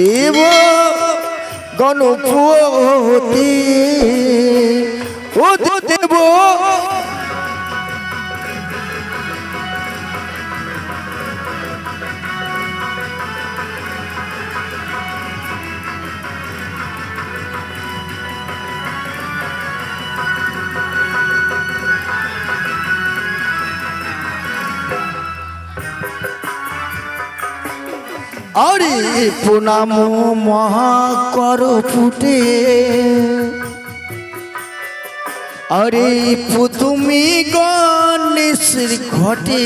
দেব গণপতি ও দেব আরে প্রণাম মহাকর ফুটে। আরে পুতুমি গণেশ ঘটে।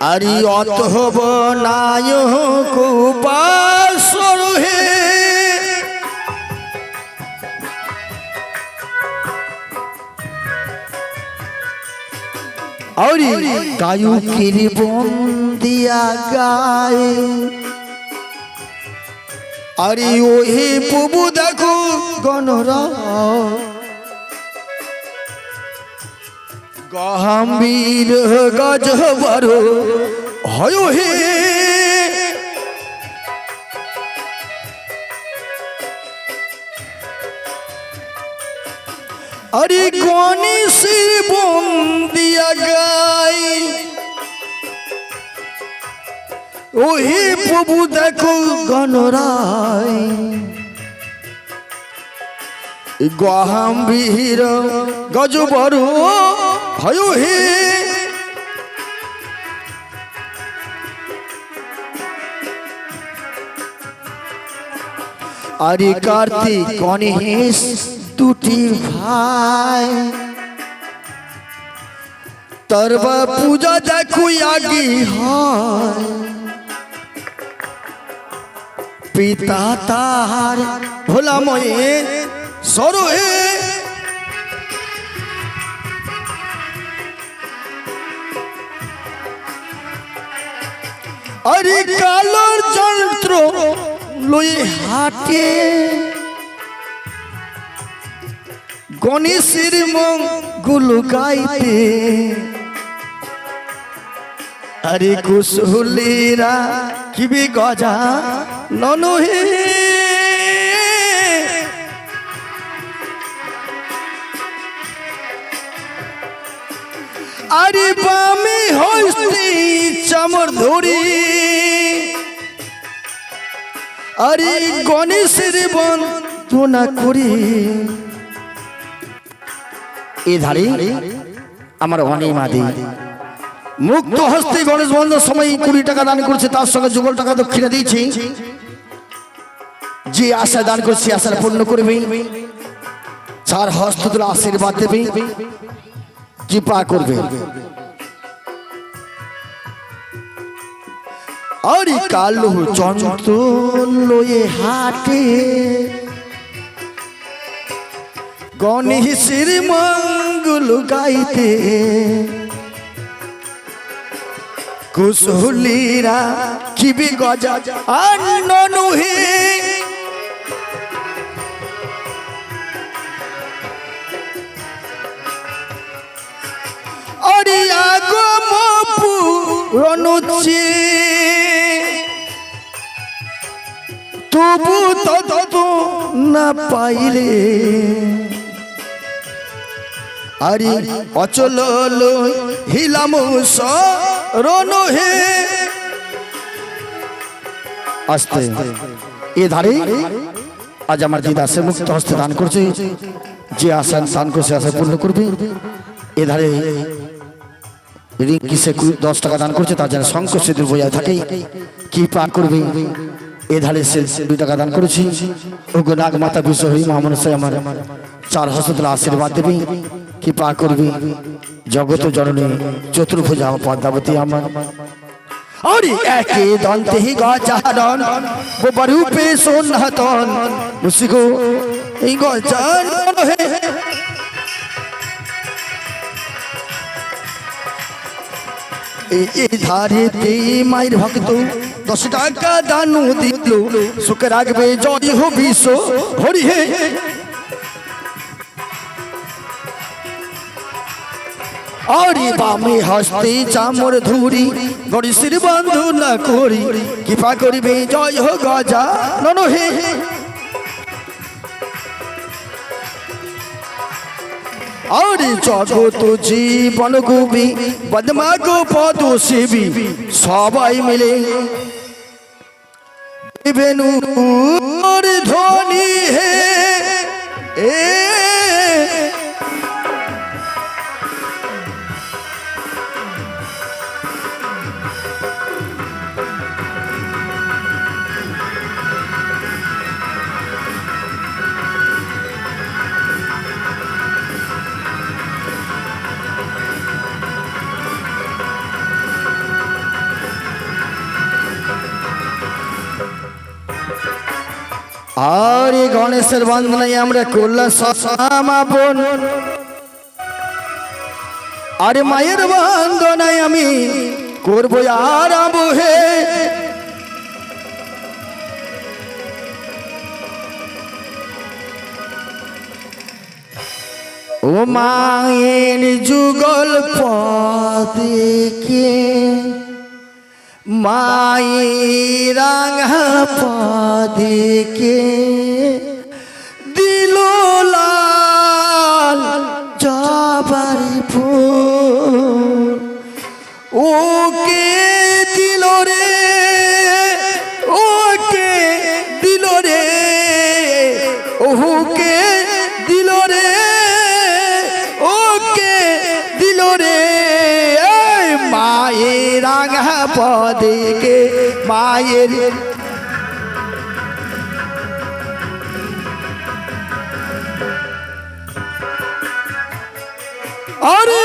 আরে অত হব নায়ক উপাস হে আরে কায়ুকির বন্দিয়া গায়ে। আরে ওহে প্রভু দেখো গণরা গম্ভীর গজ বড় হয় হে আরে গণেশের বন্দিয়া গাই। ওহে প্রভু দেখো গণরায় গহাম্বীর গজ বড় ভয় হে। আরে কার্তিক গণেশ দুটি ভাই তরবা পূজা দেখো আগে হয় পিতা তাহার ভোলাময়ে সরহে আরে কালোর যন্ত্র লই হাটে গণেশের মঙ্গুল গাইতে। আরে কুশলীরা কিবি গজা ননহে আরে বামে হস্তি চামর ধরি। আরে গণেশের বন্দনা করি। এ ধারে আমার অনিমাদি মুক্ত হস্তে গণেশ বন্ধের সময় কুড়ি টাকা দান করছে, তার সঙ্গে যুগল টাকা দক্ষিণা দিয়েছি। যে আশা দান করছে আশার পূর্ণ করবে। চার হস্ত তুলে আশীর্বাদ দেবে কৃপা করবে। আরে কালো চন্দ্র লয়ে হাটে গণেশের মঙ্গল গাইতে। কুশলীরা কিবি গজা আর ননুহে আরে আগম পুরনুচি তবু তত না পাইলে। আরে অচল হিলাম সরণ হে। এ ধারে আজ আমার দিদা সে মুক্ত হস্তে দান করছে। যে আশা দান করছে আশা পূর্ণ করবে। এ ধারে রিঙ্কি সে দশ টাকা দান করছে, তার যেন শঙ্খ সিঁদুর বইয়া থাকে। কি পান করবে? এ ধারে সে দুই টাকা দান করেছি। ওগো নাগ মাতা বিশ্ব হরি মহামন আমার চার হস্তলা আশীর্বাদ দেবে। কি পা করবে। জগত জননী, চতুর্ভুজা পদ্মাবতী আমার। আরে একে দন্তে হে এই ধারেতে মায়ের ভক্ত, দশ টাকা দানু দিল। সুখে রাখবে জয় হো বিশ্ব হরি হে। আরে বামে হস্তে চামর ধুরি গণেশের বন্ধু না করি, কৃপা করিবে, জয় হো গজা, নন হে আরে জগত জীবন গুবি বদমা গো পদ সেবি সবাই মিলে। বেনু ধ্বনি হে, এ আর এই গণেশের বন্দনায় আমরা করলাম সমাপন। আরে মায়ের বন্দনায় আমি করব আর হে। ও মায়ের যুগল পদিকে মায়ের রাঙা পদিকে দিল লাল জবার ফুল। ওকে দিল রে ওকে দিল রে ওকে পদেকে মায়ের আরে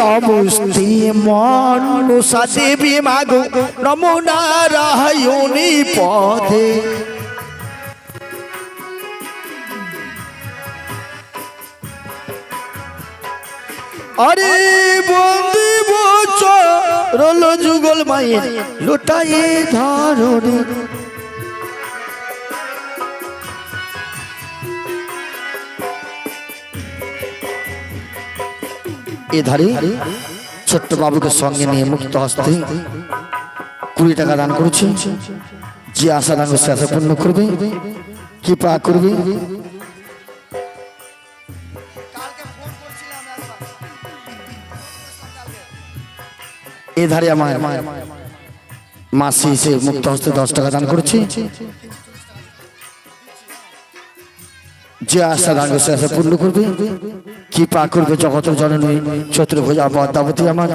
নমস্তে মনুষা দেবী মাগো নম নারায়ণী পদে। আরে বন্দি বচরল যুগল মায়ের লোটায়ে ধরণী এধারে ছোট্ট বাবুকে সঙ্গে নিয়ে মুক্ত হস্তে কুড়ি টাকা দান করেছি। যে আশা দান সে আশা পূর্ণ করবে। কৃপা করবে। এধারে আমার মাসি এসে মুক্ত হস্তে দশ টাকা দান করেছি। যে আশা দান সে আশা পূর্ণ করবে। কি পা করবে জগতের জননী, চতুর্ভুজা পদ্মাবতী আমার।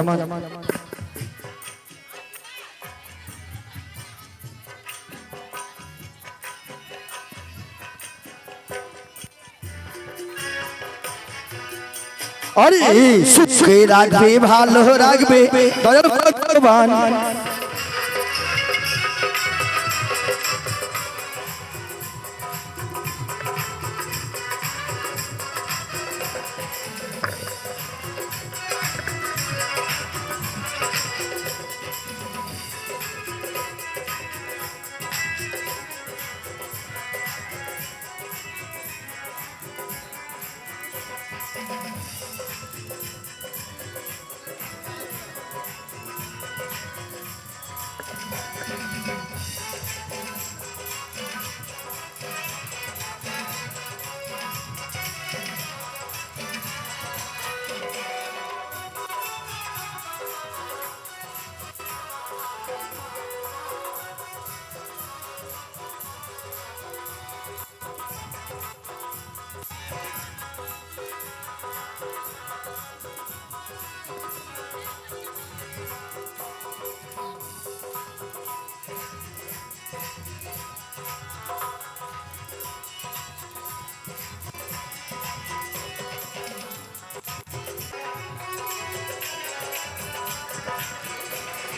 আরে সুখে রাখবে ভালো রাখবে দয়াল ভগবান।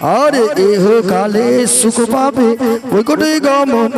আরে এহ কালে সুখ পাবে ওই গমন।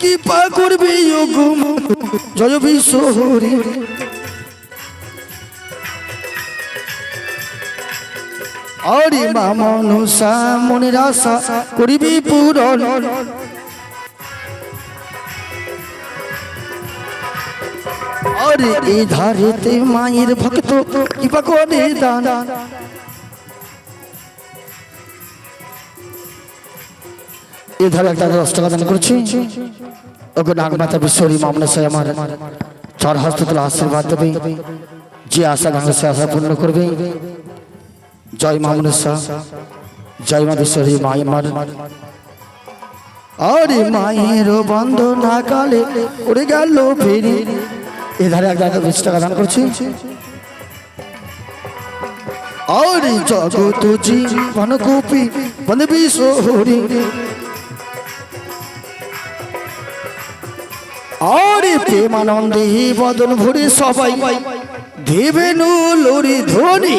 কি পা করবি গুম জয় বিশ্ব আরে মা মনুষা মনের আশা করিবি পূরণ। আরে এই ধারেতে মায়ের ভক্ত কিবা করে দান। এ ধারে একটা দশ টাকা দান করছি। ওকে নাগমাতা বিশ্বরী মামলা সাহেব আমার চার হস্ত আশীর্বাদ দেবে। যে আশা ভাঙে সে আশা পূর্ণ করবে। জয় মামনেশ্বর জয় মা বিশ্বরী মাই মার আরে মায়ের বন্ধনা কালে উড়ে গেল ফেরি। এধারে এক টাকা বিশ টাকা দান করছি। আরে জগত জীবন কপি বন্ধ বিশ্বরী আরে প্রেমানন্দে বদন ভরে সবাই দেবেন লরি ধ্বনি